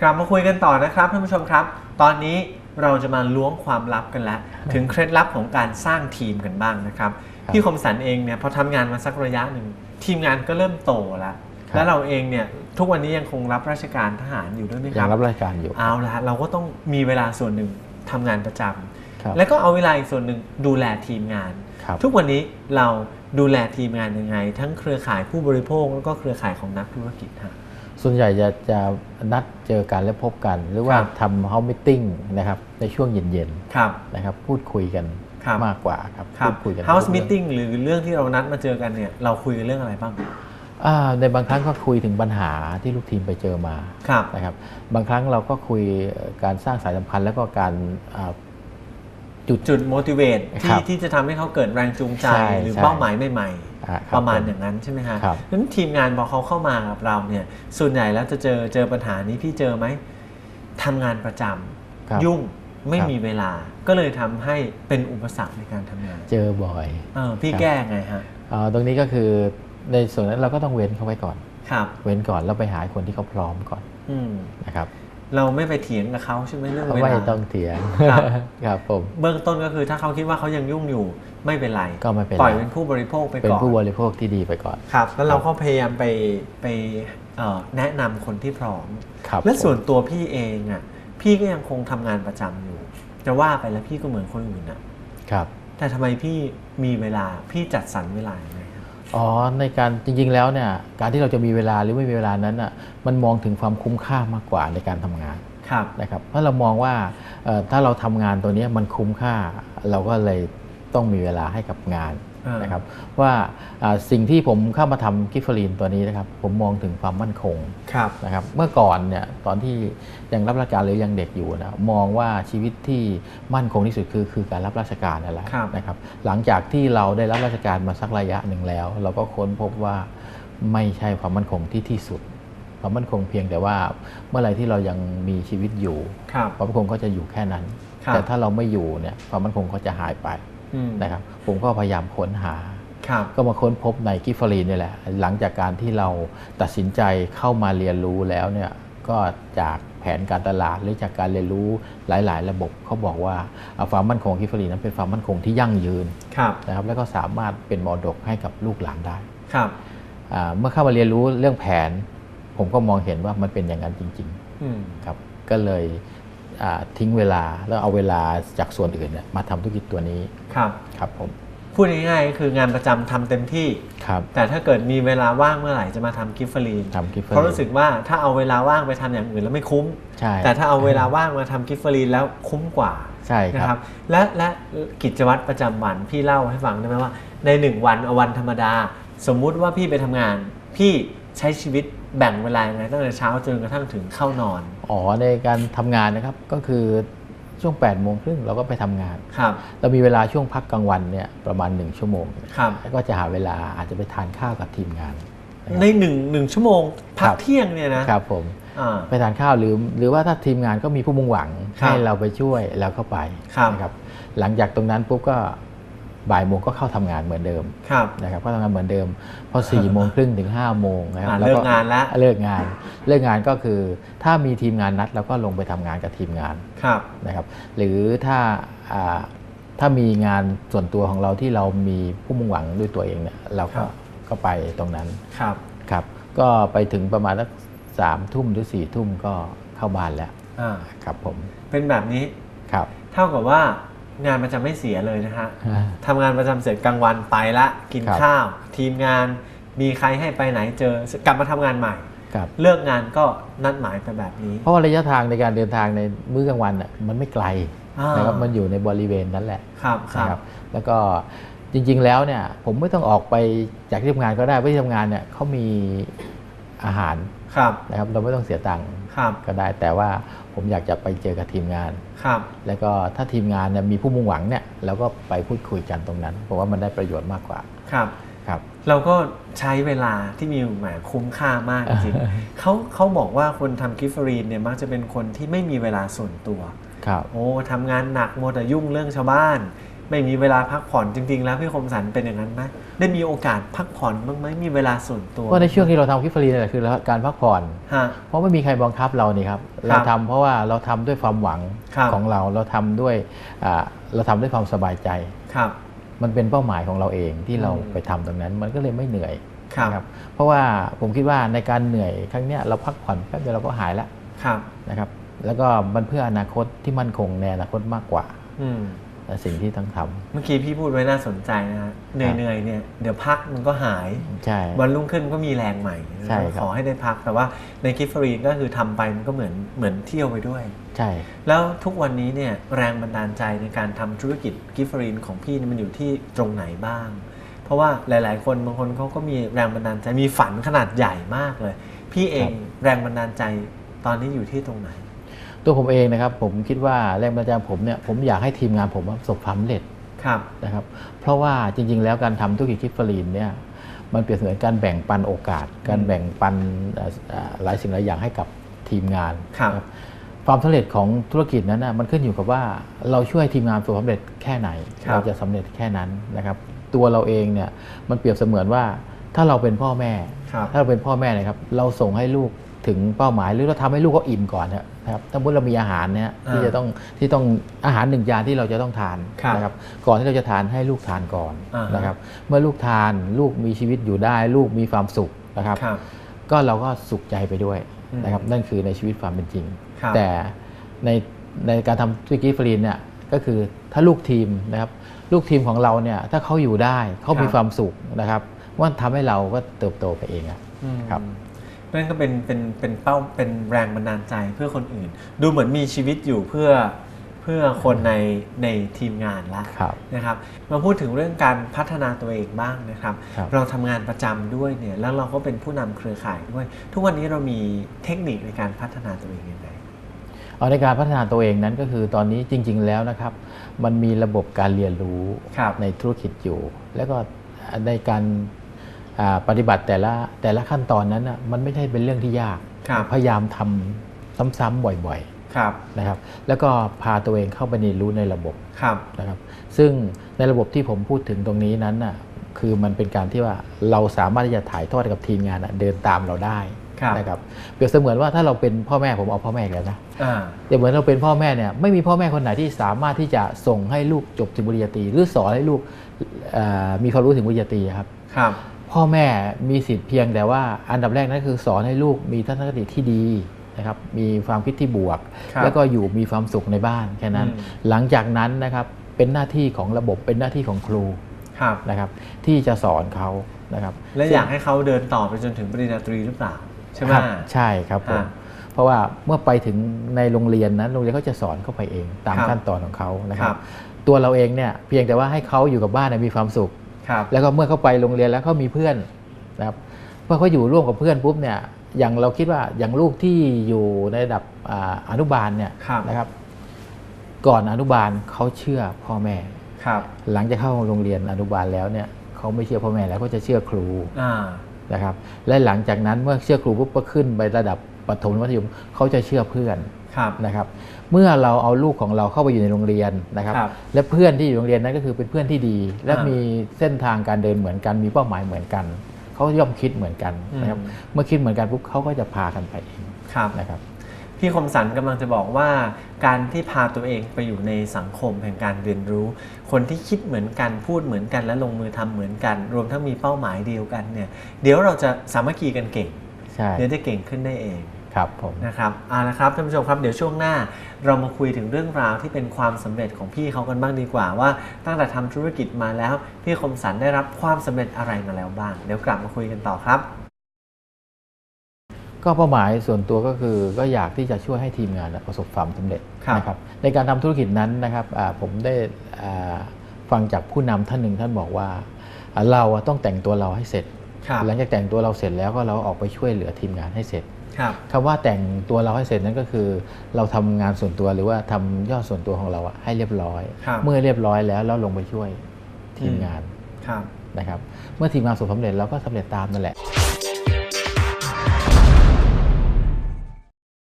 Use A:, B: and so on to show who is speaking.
A: กลับมาคุยกันต่อนะครับท่านผู้ชมครับ ตอนนี้เราจะมาล้วงความลับกันแล้ว ถึงเคล็ดลับของการสร้างทีมกันบ้างนะครับ
B: ครับ
A: พี่คมสันเองเนี่ยพอทำงานมาสักระยะหนึ่งทีมงานก็เริ่มโตแล้ว
B: ครับ
A: แล้วเราเองเนี่ยทุกวันนี้ยังคงรับราชการทหารอยู่ด้วยไหมค
B: ยั
A: รั
B: ง
A: บ
B: รับราชการอยู่
A: เอาละเราก็ต้องมีเวลาส่วนหนึ่งทำงานประจำ
B: ครับ
A: แล้วก็เอาเวลาอีกส่วนหนึ่งดูแลทีมงาน
B: ครับ
A: ทุกวันนี้เราดูแลทีมงานยังไง ทั้งเครือข่ายผู้บริโภคแล้วก็เครือข่ายของนักธุรกิจฮะ
B: ส่วนใหญ่จะจะนัดเจอกันและพบกัน หรือว่า
A: ครับ
B: ทำเฮามิติ้งนะครับในช่วงเย็น
A: ครับ
B: ๆนะครับพูดคุยกัน
A: ครับ
B: มากกว่าครับ
A: ครับ
B: พูดคุยกัน
A: House
B: ทุกเรื่อง
A: Meeting หรือเรื่องที่เรานัดมาเจอกันเนี่ยเราคุยกันเรื่องอะไรบ้าง
B: อ่าในบางครั้งก็คุยถึงปัญหาที่ลูกทีมไปเจอมา
A: ครับ
B: นะครับบางครั้งเราก็คุยเอ่อการสร้างสายสัมพันธ์แล้วก็การอ่า จุด
A: จุด motivate
B: ครั
A: ที่
B: บ
A: ที่จะทำให้เขาเกิดแรงจูงใจ
B: ใช่
A: หรือ
B: ใช่
A: เป้าหมายใหม่
B: อ่า
A: ๆ
B: คบ
A: ประมาณ
B: ผ
A: อย่างนั้นใช่ไหมฮะ
B: ครับ
A: นั้นทีมงานพอเขาเข้ามากับเราเนี่ยส่วนใหญ่แล้วจะเจอเจอปัญหานี้พี่เจอไหมทำงานประจำ
B: ครับ
A: ยุ่งไม่
B: ครับ
A: มีเวลา ก็เลยทำให้เป็นอุปสรรคในการทำงาน
B: เจอบ่อย
A: เออพี่
B: ครับ
A: แก้ไงฮะ
B: อ่าตรงนี้ก็คือในส่วนนั้นเราก็ต้องเว้นเขาไว้ก่อน
A: ครับ
B: เว้นก่อนแล้วไปหาคนที่เขาพร้อมก่อน
A: อืม
B: นะครับ
A: เราไม่ไปเถียงกับเขาใช่ไหมเรื่องเว
B: ไม่
A: ลา
B: ต้องเถียง
A: ครับ
B: ครับผม
A: เบื้องต้นก็คือถ้าเขาคิดว่าเขายังยุ่งอยู่ไม่เป็นไร
B: ก็ไม่เป็น
A: ปล่อย
B: ไร
A: เป็นผู้บริโภคไป
B: เป็น
A: ก่อน
B: ผู้บริโภคที่ดีไปก่อน
A: ครับ แล้วเราก็พยายามไปไปเอ่อแนะนำคนที่พร้อม
B: ครับ
A: และส่วน
B: ผม
A: ตัวพี่เองอะพี่ก็ยังคงทำงานประจำอยู่ จะว่าไปแล้วพี่ก็เหมือนคนอื่นอะ
B: ครับ
A: แต่ทำไมพี่มีเวลาพี่จัดสรรเวลายังไงครับ
B: อ๋อในการจริง ๆ แล้วเนี่ยการที่เราจะมีเวลาหรือไม่มีเวลานั้นอะมันมองถึงความคุ้มค่ามากกว่าในการทำงาน
A: ครับ
B: นะครับเพราะเรามองว่าเอ่อถ้าเราทำงานตัวเนี้ยมันคุ้มค่า เราก็เลยต้องมีเวลาให้กับงาน
A: อ่า น
B: นะครับว่าอ่าสิ่งที่ผมเข้ามาทำกิฟเฟอรีนตัวนี้นะครับผมมองถึงความมั่นคง
A: ครับ
B: นะครับเมื่อก่อนเนี่ยตอนที่ยังรับราชการหรือยังเด็กอยู่นะมองว่าชีวิตที่มั่นคงที่สุดคือคือการรับราชการนั่นแหละ
A: ครับ
B: นะครับหลังจากที่เราได้รับราชการมาสักระยะหนึ่งแล้ว เราก็ค้นพบว่าไม่ใช่ความมั่นคงที่ที่สุดความมั่นคงเพียงแต่ว่าเมื่อไหรที่เรายังมีชีวิตอยู่
A: ครับ
B: ความมั่นคงก็จะอยู่แค่นั้น
A: ครับ
B: แต่ถ้าเราไม่อยู่เนี่ยความมั่นคงก็จะหายไป
A: อืม
B: นะครับผมก็พยายามค้นหา
A: ครับ
B: ก็มาค้นพบในกิฟฟรีนนี่แหละ หลังจากการที่เราตัดสินใจเข้ามาเรียนรู้แล้วเนี่ยก็จากแผนการตลาดหรือจากการเรียนรู้หลาย ๆ ระบบเขาบอกว่าอ่าความมั่นคงของกิฟฟรีนนั้นเป็นความมั่นคงที่ยั่งยืน
A: ครับ
B: นะครับแล้วก็สามารถเป็นมรดกให้กับลูกหลานได้
A: ครับ
B: อ่าเมื่อเข้ามาเรียนรู้เรื่องแผน ผมก็มองเห็นว่ามันเป็นอย่างนั้นจริง
A: อืม
B: ๆครับ ก็เลยอ่า ทิ้งเวลาแล้วเอาเวลาจากส่วนอื่นเนี่ยมาทำธุรกิจตัวนี้
A: ครับ
B: ครับผม
A: พูดง่ายๆก็คืองานประจำทำเต็มที่
B: ครับ
A: แต่ถ้าเกิดมีเวลาว่างเมื่อไหร่จะมาทำกิฟต์ฟรีน
B: ทำกิฟฟรี
A: เพราะรู้สึกว่าถ้าเอาเวลาว่างไปทำอย่างอื่นแล้วไม่คุ้ม
B: ใช่
A: แต่ถ้าเอาเวลาว่างมาทำกิฟต์ฟรีนแล้วคุ้มกว่า
B: ใช่
A: นะ
B: ค
A: ค
B: รั
A: รับบและและกิจวัตรประจำวันพี่เล่าให้ฟังได้ไหมว่าในหนึ่งวันเอาวันธรรมดา สมมุติว่าพี่ไปทำงาน พี่ใช้ชีวิต แบ่งเวลายังไงตั้งแต่เช้าจนกระทั่งถึงเข้านอน
B: อ๋อในการทำงานนะครับก็คือช่วง8ปดโมงครึ่งเราก็ไปทำงาน
A: ครับ
B: เรามีเวลาช่วงพักกลางวันเนี่ยประมาณ 1 ชั่วโมง
A: ครับ
B: แล้วก็จะหาเวลาอาจจะไปทานข้าวกับทีมงานนะครับ
A: ในหนึ่งหนึ่งชั่วโมงพัก
B: ครับ
A: เที่ยงเนี่ยนะครับ
B: ผม
A: อ่า
B: ไปทานข้าวหรือหรือว่าถ้าทีมงานก็มีผู้มุ่งหวัง
A: ครับ
B: ให้เราไปช่วยเราก็ไป
A: ครับ
B: นะครับ หลังจากตรงนั้นปุ๊บก็ บ่ายโมงก็เข้าทำงานเหมือนเดิม
A: ครับ
B: นะครับก็ทำงานเหมือนเดิม พอ4ี่โมงครึ่งถึง5้าโมงนะครับ
A: อ่า
B: แว
A: เลิกงานแล้ว
B: เลิกงานเลิกงานก็คือ ถ้ามีทีมงานนัดเราก็ลงไปทำงานกับทีมงาน
A: ครับ
B: นะครับหรือถ้าอ่าถ้ามีงานส่วนตัวของเราที่เรามีผู้มุ่งหวังด้วยตัวเองเนี่ยเรา
A: ครั
B: ก็
A: บ
B: ก็ไปตรงนั้น
A: ครับ
B: ครับก็ไปถึงประมาณสักสามทุ่มหรือสี่ทุ่มก็เข้าบ้านแล้ว
A: อ่า
B: ครับผม
A: เป็นแบบนี้
B: ครับ
A: เท่ากับว่า งานประจำไม่เสียเลยนะฮะ
B: อ่า
A: ทำงานประจำเสร็จกลางวันไปละกิน
B: ครับ
A: ข้าว ทีมงานมีใครให้ไปไหนเจอกลับมาทำงานใหม่
B: ครับ
A: เลิกงานก็นัดหมายไปแบบนี้
B: เพราะว่าระยะทางในการเดินทางในมื้อกลางวันน่ะมันไม่ไกล
A: อ่าน
B: นะครับมันอยู่ในบริเวณนั้นแหละ
A: ครับค
B: นะ
A: รับ
B: แล้วก็จริงๆแล้วเนี่ยผมไม่ต้องออกไปจากที่ทำงานก็ได้เพราะที่ทำงานเนี่ยเขามีอาหาร
A: ครับ
B: นะครับเราไม่ต้องเสียตังค์
A: ครับ
B: ก็ได้แต่ว่า ผมอยากจะไปเจอกับทีมงาน
A: ครับ
B: แล้วก็ถ้าทีมงานเนี่ยมีผู้มุ่งหวังเนี่ยเราก็ไปพูดคุยกันตรงนั้นผมว่ามันได้ประโยชน์มากกว่า
A: ครับ
B: ครับ
A: เราก็ใช้เวลาที่มีอยู่แหมคุ้มค่ามากจริงๆเขาเขาบอกว่าคนทำกิฟฟรีนเนี่ยมักจะเป็นคนที่ไม่มีเวลาส่วนตัว
B: ครับ
A: โอ้ทำงานหนักโมวแต่ยุ่งเรื่องชาวบ้าน ไม่มีเวลาพักผ่อนจริง ๆ แล้วพี่คมสันเป็นอย่างนั้นไหมได้มีโอกาสพักผ่อนบ้างไหมมีเวลาส่วนตัว
B: ก็ในช่วงที่เราทำกิฟฟรีนี่แหละคือการพักผ่อน
A: ฮะ
B: เพราะไม่มีใครบังคับเรานี่ครับเราทำเพราะว่าเราทำด้วยความหวัง
A: ครับ
B: ของเราเราทำด้วยอ่าเราทำด้วยความสบายใจ
A: ครับ
B: มันเป็นเป้าหมายของเราเองที่เรา
A: อืม
B: ไปทำตรงนั้น มันก็เลยไม่เหนื่อย
A: ครับ
B: นะเพราะว่าผมคิดว่าในการเหนื่อยครั้งเนี้ยเราพักผ่อนแป๊บเดียวเราก็หายแล้ว
A: ครับ
B: นะครับแล้วก็มันเพื่ออนาคตที่มั่นคงในอนาคตมากกว่า
A: อืม
B: สิ่งที่ต้องทำ
A: เมื่อกี้พี่พูดไว้น่าสนใจนะฮะเหนื่อยๆเนี่ยเดี๋ยวพักมันก็หาย
B: ใช่
A: วันรุ่งขึ้นก็มีแรงใหม่
B: ใช่ครับ
A: ขอให้ได้พักแต่ว่าในกิฟฟรีนก็คือทำไปมันก็เหมือนเหมือนเที่ยวไปด้วย
B: ใช่
A: แล้วทุกวันนี้เนี่ยแรงบันดาลใจในการทำธุรกิจกิฟฟรีนของพี่เนี่ยมันอยู่ที่ตรงไหนบ้าง เพราะว่าหลาย ๆ คนบางคนเขาก็มีแรงบันดาลใจมีฝันขนาดใหญ่มากเลย พี่เองแรงบันดาลใจตอนนี้อยู่ที่ตรงไหน
B: ตัวผมเองนะครับผมคิดว่าแรงบันดาลใจผมเนี่ยผมอยากให้ทีมงานผมประสบความสำเร็จ
A: ครับ
B: นะครับเพราะว่าจริง ๆ แล้วการทำธุรกิจกิฟฟรีนเนี่ยมันเปรียบเสมือนการแบ่งปันโอกาส การแบ่งปันเอ่อเอ่อหลายสิ่งหลายอย่างให้กับทีมงาน
A: ครับ
B: นะความสำเร็จของธุรกิจนั้นนะมันขึ้นอยู่กับว่าเราช่วยทีมงานประสบความสำเร็จแค่ไหน
A: ครับ
B: เราจะสำเร็จแค่นั้นนะครับ ตัวเราเองเนี่ยมันเปรียบเสมือนว่าถ้าเราเป็นพ่อแม่
A: ครับ
B: ถ้าเราเป็นพ่อแม่นะครับ เราส่งให้ลูกถึงเป้าหมายหรือเราทำให้ลูกเขาอิ่มก่อนนะ ครับถ้าสมมติเรามีอาหารเนี่ยที่
A: อ่า
B: จะต้องที่ต้องอาหารหนึ่งจานที่เราจะต้องทาน
A: ครับ
B: นะครับก่อนที่เราจะทานให้ลูกทานก่อน
A: อ่าฮะ
B: นะครับเมื่อลูกทานลูกมีชีวิตอยู่ได้ ลูกมีความสุขนะครับ
A: ครับ
B: ก็เราก็สุขใจไปด้วย
A: อืม
B: นะครับนั่นคือในชีวิตความเป็นจริง
A: ครับ
B: แต่ในในการทำธุรกิจฟรีนเนี่ยก็คือถ้าลูกทีมนะครับลูกทีมของเราเนี่ยถ้าเขาอยู่ได้เขามีความสุขนะครับว่าทำให้เราก็เติบโตไปเองอะ
A: อืม
B: ครับ
A: นั่นก็เป็นเป็นเป็นเป้าเป็นแรงบันดาลใจเพื่อคนอื่น ดูเหมือนมีชีวิตอยู่เพื่อเพื่อคนในในทีมงานละ
B: ครับ
A: นะครับมาพูดถึงเรื่องการพัฒนาตัวเองบ้างนะครับ
B: ครับ
A: เราทำงานประจำด้วยเนี่ยแล้วเราก็เป็นผู้นำเครือข่ายด้วย ทุกวันนี้เรามีเทคนิคในการพัฒนาตัวเองยังไง
B: เอาในการพัฒนาตัวเองนั้นก็คือตอนนี้จริง ๆ แล้วนะครับ มันมีระบบการเรียนรู้
A: ครับ
B: ในธุรกิจอยู่ แล้วก็ในการอ่า ปฏิบัติแต่ละแต่ละขั้นตอนนั้นนะมันไม่ใช่เป็นเรื่องที่ยาก
A: ครับ
B: พยายามทำซ้ำๆบ่อย
A: ครับ
B: ๆนะครับ แล้วก็พาตัวเองเข้าไปเรียนรู้ในระบบ
A: ครับ
B: นะครับ ซึ่งในระบบที่ผมพูดถึงตรงนี้นั้นน่ะคือมันเป็นการที่ว่าเราสามารถที่จะถ่ายทอดให้กับทีมงานน่ะเดินตามเราได้
A: ครับ
B: นะครับเปรียบเสมือนว่าถ้าเราเป็นพ่อแม่ผมเอาพ่อแม่อีกแล้วนะ
A: อ่า
B: เดี๋ยวเหมือนเราเป็นพ่อแม่เนี่ยไม่มีพ่อแม่คนไหนที่สามารถที่จะส่งให้ลูกจบถึงปริญญาตรีหรือสอนให้ลูกเอ่อมีความรู้ถึงปริญญาตรีครับ
A: ครับ
B: พ่อแม่มีสิทธิ์เพียงแต่ว่าอันดับแรกนั่นคือสอนให้ลูกมีทัศนคติที่ดีนะครับมีความคิดที่บวก
A: ครับ
B: แล้วก็อยู่มีความสุขในบ้านแค่นั้น
A: อืม
B: หลังจากนั้นนะครับเป็นหน้าที่ของระบบเป็นหน้าที่ของครู
A: ครับ
B: นะครับ ที่จะสอนเขานะครับ
A: และอยากให้เขาเดินต่อไปจนถึงปริญญาตรีหรือเปล่าใช่ไหม
B: ครับใช่ครับผม
A: อ่า
B: เพราะว่าเมื่อไปถึงในโรงเรียนนั้นโรงเรียนเขาจะสอนเข้าไปเองตาม
A: ครับ
B: ขั้นตอนของเขานะค
A: ค
B: รั
A: รับบ
B: ตัวเราเองเนี่ยเพียงแต่ว่าให้เขาอยู่กับบ้านเนี่ยมีความสุข
A: ครับ
B: แล้วก็เมื่อเขาไปโรงเรียนแล้วเขามีเพื่อนนะครับเมื่อเขาอยู่ร่วมกับเพื่อนปุ๊บเนี่ยอย่างเราคิดว่าอย่างลูกที่อยู่ในระดับอ่าอนุบาลเนี่ย
A: ครับ
B: นะครับ ก่อนอนุบาลเขาเชื่อพ่อแม่
A: ครับ
B: หลังจากเข้าโรงเรียนอนุบาลแล้วเนี่ยเขาไม่เชื่อพ่อแม่แล้วเขาจะเชื่อครู
A: อ่า
B: นะครับ และหลังจากนั้นเมื่อเชื่อครูปุ๊บก็ขึ้นไประดับประถมมัธยมเขาจะเชื่อเพื่อน
A: ครับ
B: นะครับเมื่อเราเอาลูกของเราเข้าไปอยู่ในโรงเรียนนะครับ
A: ครับ
B: และเพื่อนที่อยู่โรงเรียนนั้นก็คือเป็นเพื่อนที่ดี และมีเส้นทางการเดินเหมือนกัน มีเป้าหมายเหมือนกันเขาย่อมคิดเหมือนกันนะครับ
A: อืม
B: เมื่อคิดเหมือนกันปุ๊บเขาก็จะพากันไปเอง
A: ครับ
B: นะครับ
A: พี่คมสันกำลังจะบอกว่า การที่พาตัวเองไปอยู่ในสังคมแห่งการเรียนรู้ คนที่คิดเหมือนกันพูดเหมือนกัน และลงมือทำเหมือนกัน รวมทั้งมีเป้าหมายเดียวกันเนี่ยเดี๋ยวเราจะสามัคคีกันเก่ง
B: ใช่
A: เดี๋ยวจะเก่งขึ้นได้เอง
B: ครับผม
A: นะครับเอาละครับท่านผู้ชมครับเดี๋ยวช่วงหน้า เรามาคุยถึงเรื่องราวที่เป็นความสำเร็จของพี่เขากันบ้างดีกว่า ว่าตั้งแต่ทำธุรกิจมาแล้ว พี่คมสันได้รับความสำเร็จอะไรมาแล้วบ้าง เดี๋ยวกลับมาคุยกันต่อครับ
B: ก็เป้าหมายส่วนตัวก็คือก็อยากที่จะช่วยให้ทีมงานน่ะประสบความสำเร็จ
A: ครับ
B: นะครับในการทำธุรกิจนั้นนะครับอ่าผมได้อ่าฟังจากผู้นำท่านหนึ่งท่านบอกว่าอ่าเราอะต้องแต่งตัวเราให้เสร็จ
A: ครับ
B: หลังจากแต่งตัวเราเสร็จแล้วก็เราออกไปช่วยเหลือทีมงานให้เสร็จ
A: ครับ
B: คำว่าแต่งตัวเราให้เสร็จนั้นก็คือ เราทำงานส่วนตัวหรือว่าทำยอดส่วนตัวของเราอะให้เรียบร้อย
A: ครับ
B: เมื่อเรียบร้อยแล้วเราลงไปช่วยทีม
A: อืม
B: งาน
A: ครับ
B: นะครับ เมื่อทีมงานประสบความสำเร็จเราก็สำเร็จตามนั่นแหละ